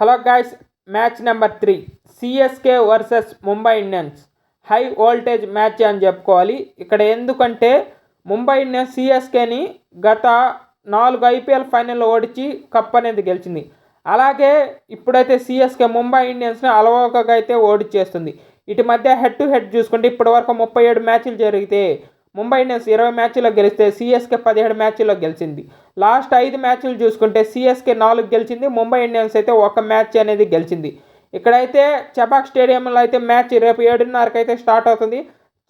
Hello guys match number three. CSK versus Mumbai Indians. High voltage match అని చెప్పుకోవాలి. ఇక్కడ ఎందుకంటే ముంబై ఇండియన్స్ సిఎస్కేని గత నాలుగు ఐపీఎల్ ఫైనల్ ఓడించి కప్ అనేది గెలిచింది. అలాగే ఇప్పుడైతే సిఎస్కే ముంబై ఇండియన్స్ని అలవోకగా అయితే ఓడిచేస్తుంది ఇటు మధ్య హెడ్ టు హెడ్ చూసుకుంటే ఇప్పటివరకు ముప్పై ఏడు మ్యాచ్లు జరిగితే ముంబై ఇండియన్స్ ఇరవై మ్యాచ్లో గెలిస్తే సిఎస్కే పదిహేడు మ్యాచ్ల్లో గెలిచింది. లాస్ట్ ఐదు మ్యాచ్లు చూసుకుంటే సిఎస్కే నాలుగు గెలిచింది ముంబై ఇండియన్స్ అయితే ఒక మ్యాచ్ అనేది గెలిచింది. ఇక్కడైతే చపాక్ స్టేడియంలో అయితే మ్యాచ్ రేపు ఏడున్నరకు అయితే స్టార్ట్ అవుతుంది.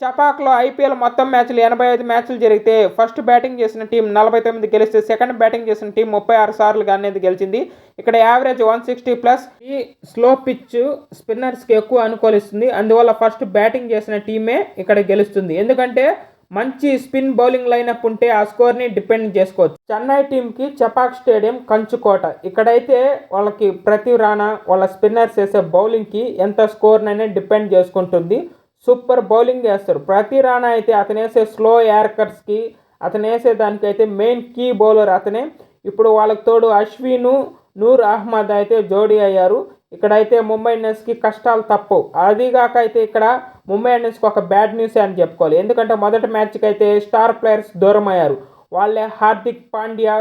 చపాక్లో ఐపీఎల్ మొత్తం మ్యాచ్లు ఎనభై ఐదు మ్యాచ్లు జరిగితే ఫస్ట్ బ్యాటింగ్ చేసిన టీం నలభై తొమ్మిది గెలిస్తే సెకండ్ బ్యాటింగ్ చేసిన టీం ముప్పై ఆరు సార్లు అనేది గెలిచింది. ఇక్కడ యావరేజ్ వన్ సిక్స్టీ ప్లస్ ఈ స్లో పిచ్ స్పిన్నర్స్కి ఎక్కువ అనుకూలిస్తుంది. అందువల్ల ఫస్ట్ బ్యాటింగ్ చేసిన టీమే ఇక్కడ గెలుస్తుంది. ఎందుకంటే మంచి స్పిన్ బౌలింగ్ లైనప్ ఉంటే ఆ స్కోర్ని డిపెండ్ చేసుకోవచ్చు. చెన్నై టీంకి చపాక్ స్టేడియం కంచుకోట ఇక్కడైతే వాళ్ళకి ప్రతి రానా వాళ్ళ స్పిన్నర్స్ వేసే బౌలింగ్కి ఎంత స్కోర్నైనా డిపెండ్ చేసుకుంటుంది. సూపర్ బౌలింగ్ వేస్తారు. ప్రతి రానా అయితే అతను వేసే స్లో యార్కర్స్కి అతను వేసే దానికైతే మెయిన్ కీ బౌలర్ అతనే. ఇప్పుడు వాళ్ళకి తోడు అశ్విను నూర్ అహ్మద్ అయితే జోడీ అయ్యారు. ఇక్కడైతే ముంబై ఇండియన్స్కి కష్టాలు తప్పవు అదిగాక అయితే ఇక్కడ ముంబై ఇండియన్స్కి ఒక బ్యాడ్ న్యూస్ అని చెప్పుకోవాలి. ఎందుకంటే మొదటి మ్యాచ్కి అయితే స్టార్ ప్లేయర్స్ దూరం అయ్యారు వాళ్ళే హార్దిక్ పాండ్యా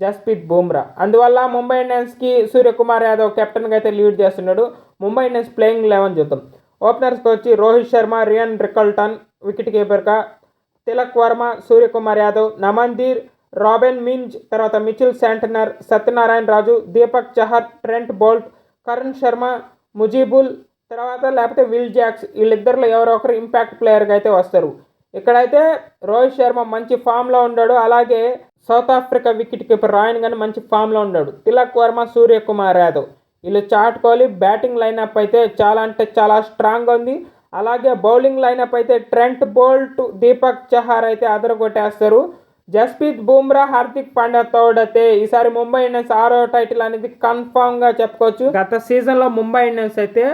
జస్ప్రీత్ బుమ్రా. అందువల్ల ముంబై ఇండియన్స్కి సూర్యకుమార్ యాదవ్ కెప్టెన్గా అయితే లీడ్ చేస్తున్నాడు. ముంబై ఇండియన్స్ ప్లేయింగ్ లెవెన్ చూద్దాం. ఓపెనర్స్కి వచ్చి Rohit Sharma Ryan Rickelton wicket కీపర్గా Tilak Varma Suryakumar Yadav నమందీర్ రాబెన్ మింజ్ తర్వాత Mitchell Santner Satyanarayana Raju Deepak Chahar Trent Boult Karn Sharma ముజీబుల్ తర్వాత లేకపోతే విల్ జాక్స్ వీళ్ళిద్దరిలో ఎవరో ఒకరు ఇంపాక్ట్ ప్లేయర్గా అయితే వస్తారు. ఇక్కడైతే రోహిత్ శర్మ మంచి ఫామ్లో ఉన్నాడు అలాగే South Africa wicket keeper Ryan కానీ మంచి ఫామ్లో ఉన్నాడు తిలక్ వర్మ సూర్యకుమార్ యాదవ్ వీళ్ళు చాటుకోవాలి బ్యాటింగ్ లైనప్ అయితే చాలా అంటే చాలా స్ట్రాంగ్ ఉంది. అలాగే బౌలింగ్ లైనప్ అయితే ట్రెంట్ బోల్ట్ దీపక్ చహార్ అయితే అదరగొట్టేస్తారు. జస్ప్రీత్ బుమ్రా హార్దిక్ పాండ్యా తోడైతే ఈసారి ముంబై ఇండియన్స్ ఆరో టైటిల్ అనేది కన్ఫామ్గా చెప్పుకోవచ్చు. గత సీజన్లో ముంబై ఇండియన్స్ అయితే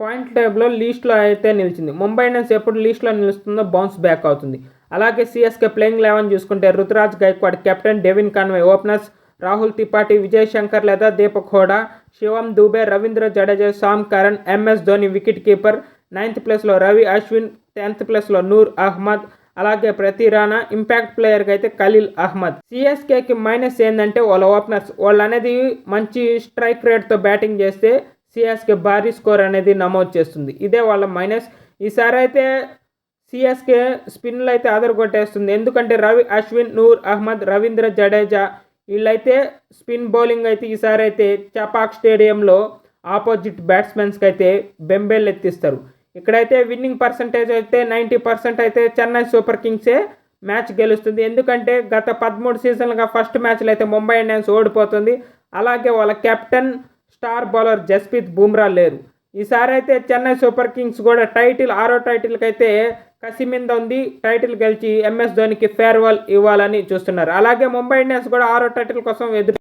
పాయింట్ టైప్లో లీస్ట్లో అయితే నిలిచింది. ముంబై ఇండియన్స్ ఎప్పుడు లీస్ట్లో నిలుస్తుందో బౌన్స్ బ్యాక్ అవుతుంది. అలాగే సిఎస్కే ప్లేయింగ్ లెవెన్ చూసుకుంటే Ruturaj Gaikwad captain Devon Conway openers Rahul Tripathi Vijay Shankar లేదా Deepak Hooda Shivam Dube Ravindra Jadeja Sam Curran MS Dhoni wicket keeper ninth ప్లేస్లో రవి అశ్విన్ టెన్త్ ప్లేస్లో నూర్ అహ్మద్ అలాగే ప్రతి రానా ఇంపాక్ట్ ప్లేయర్కి అయితే ఖలీల్ అహ్మద్. సిఎస్కేకి మైనస్ ఏంటంటే వాళ్ళ ఓపెనర్స్. వాళ్ళు అనేది మంచి స్ట్రైక్ రేట్తో బ్యాటింగ్ చేస్తే సిఎస్కే భారీ స్కోర్ అనేది నమోదు చేస్తుంది. ఇదే వాళ్ళ మైనస్. ఈసారి అయితే సిఎస్కే స్పిన్లు అయితే కొట్టేస్తుంది ఎందుకంటే రవి అశ్విన్ నూర్ అహ్మద్ రవీంద్ర జడేజా వీళ్ళైతే స్పిన్ బౌలింగ్ అయితే ఈసారి అయితే చపాక్ స్టేడియంలో ఆపోజిట్ బ్యాట్స్మెన్స్కి అయితే బెంబేలు ఎత్తిస్తారు. ఇక్కడైతే విన్నింగ్ పర్సంటేజ్ అయితే నైంటీ పర్సెంట్ అయితే చెన్నై సూపర్ కింగ్సే మ్యాచ్ గెలుస్తుంది. ఎందుకంటే గత పదమూడు సీజన్లుగా ఫస్ట్ మ్యాచ్లు అయితే ముంబై ఇండియన్స్ ఓడిపోతుంది. అలాగే వాళ్ళ captain star bowler Jasprit Bumrah లేరు. ఈసారి అయితే చెన్నై సూపర్ కింగ్స్ కూడా టైటిల్ ఆరో టైటిల్కి అయితే కసి మీద ఉంది టైటిల్ గెలిచి ఎంఎస్ ధోనికి ఫేర్వెల్ ఇవ్వాలని చూస్తున్నారు. అలాగే ముంబై ఇండియన్స్ కూడా ఆరో టైటిల్ కోసం ఎదురు